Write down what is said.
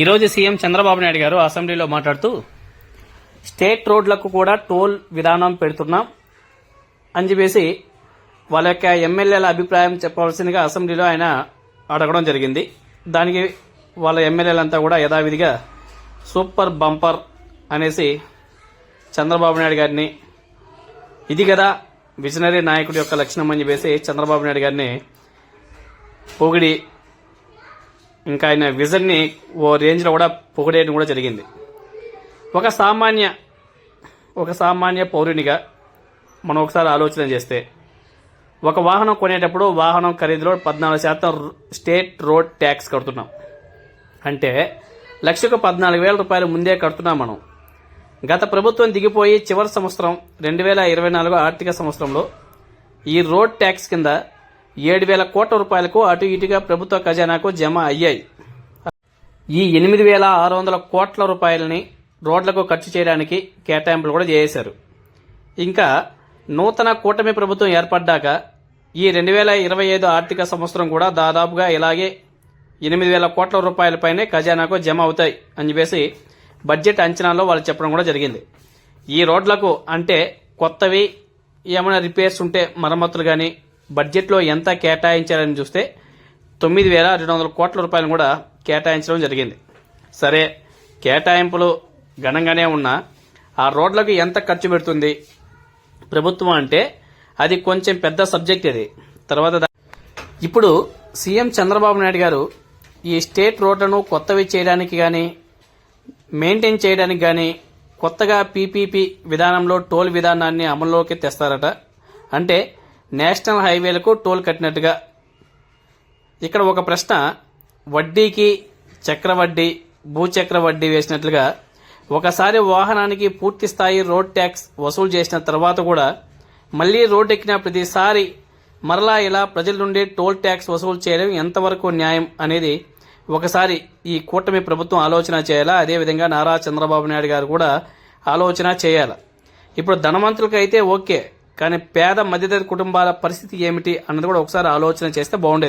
ఈరోజు సీఎం చంద్రబాబు నాయుడు గారు అసెంబ్లీలో మాట్లాడుతూ స్టేట్ రోడ్లకు కూడా టోల్ విధానం పెడుతున్నాం అని చెప్పేసి వాళ్ళ యొక్క ఎమ్మెల్యేల అభిప్రాయం చెప్పవలసిందిగా అసెంబ్లీలో ఆయన అడగడం జరిగింది. దానికి వాళ్ళ ఎమ్మెల్యేలంతా కూడా యథావిధిగా సూపర్ బంపర్ అనేసి చంద్రబాబు నాయుడు గారిని ఇది కదా విజనరీ నాయకుడి యొక్క లక్షణం అని చెప్పేసి చంద్రబాబు నాయుడు గారిని పొగిడి ఇంకా ఆయన విజన్ని ఓ రేంజ్లో కూడా పొగిడేయడం కూడా జరిగింది. ఒక సామాన్య ఒక సామాన్య పౌరునిగా మనం ఒకసారి ఆలోచన చేస్తే ఒక వాహనం కొనేటప్పుడు వాహనం ఖరీదులో పద్నాలుగు శాతం స్టేట్ రోడ్ ట్యాక్స్ కడుతున్నాం. అంటే లక్షకు పద్నాలుగు వేల రూపాయలు ముందే కడుతున్నాం మనం. గత ప్రభుత్వం దిగిపోయి చివరి సంవత్సరం రెండు వేల ఇరవై నాలుగు ఆర్థిక సంవత్సరంలో ఈ రోడ్ ట్యాక్స్ కింద ఏడు వేల కోట్ల రూపాయలకు అటు ఇటుగా ప్రభుత్వ ఖజానాకు జమ అయ్యాయి. ఈ ఎనిమిది వేల ఆరు వందల కోట్ల రూపాయలని రోడ్లకు ఖర్చు చేయడానికి కేటాయింపులు కూడా చేశారు. ఇంకా నూతన కూటమి ప్రభుత్వం ఏర్పడ్డాక ఈ రెండు వేల ఇరవై ఐదు ఆర్థిక సంవత్సరం కూడా దాదాపుగా ఇలాగే ఎనిమిది వేల కోట్ల రూపాయలపైనే ఖజానాకు జమ అవుతాయి అని చెప్పేసి బడ్జెట్ అంచనాలో వాళ్ళు చెప్పడం కూడా జరిగింది. ఈ రోడ్లకు అంటే కొత్తవి ఏమైనా రిపేర్స్ ఉంటే మరమ్మతులు కానీ బడ్జెట్లో ఎంత కేటాయించారని చూస్తే తొమ్మిది వేల రెండు వందల కోట్ల రూపాయలు కూడా కేటాయించడం జరిగింది. సరే కేటాయింపులు ఘనంగానే ఉన్నా ఆ రోడ్లకు ఎంత ఖర్చు పెడుతుంది? ప్రభుత్వం అంటే అది కొంచెం పెద్ద సబ్జెక్ట్ ఇది. తర్వాత ఇప్పుడు సీఎం చంద్రబాబు నాయుడు గారు ఈ స్టేట్ రోడ్లను కొత్తవి చేయడానికి కానీ మెయింటైన్ చేయడానికి కానీ కొత్తగా పీపీపీ విధానంలో టోల్ విధానాన్ని అమల్లోకి తెస్తారట. అంటే నేషనల్ హైవేలకు టోల్ కట్టినట్టుగా. ఇక్కడ ఒక ప్రశ్న వడ్డీకి చక్రవడ్డీ భూచక్ర వడ్డీ వేసినట్లుగా ఒకసారి వాహనానికి పూర్తి స్థాయి రోడ్ ట్యాక్స్ వసూలు చేసిన తర్వాత కూడా మళ్ళీ రోడ్ ఎక్కిన ప్రతిసారి మరలా ఇలా ప్రజల నుండి టోల్ ట్యాక్స్ వసూలు చేయడం ఎంతవరకు న్యాయం అనేది ఒకసారి ఈ కూటమి ప్రభుత్వం ఆలోచన చేయాలా? అదేవిధంగా నారా చంద్రబాబు నాయుడు గారు కూడా ఆలోచన చేయాలి? ఇప్పుడు ధనవంతులకు అయితే ఓకే. కానీ పేద మధ్యతరగతి కుటుంబాల పరిస్థితి ఏమిటి అన్నది కూడా ఒకసారి ఆలోచన చేస్తే బాగుండేది.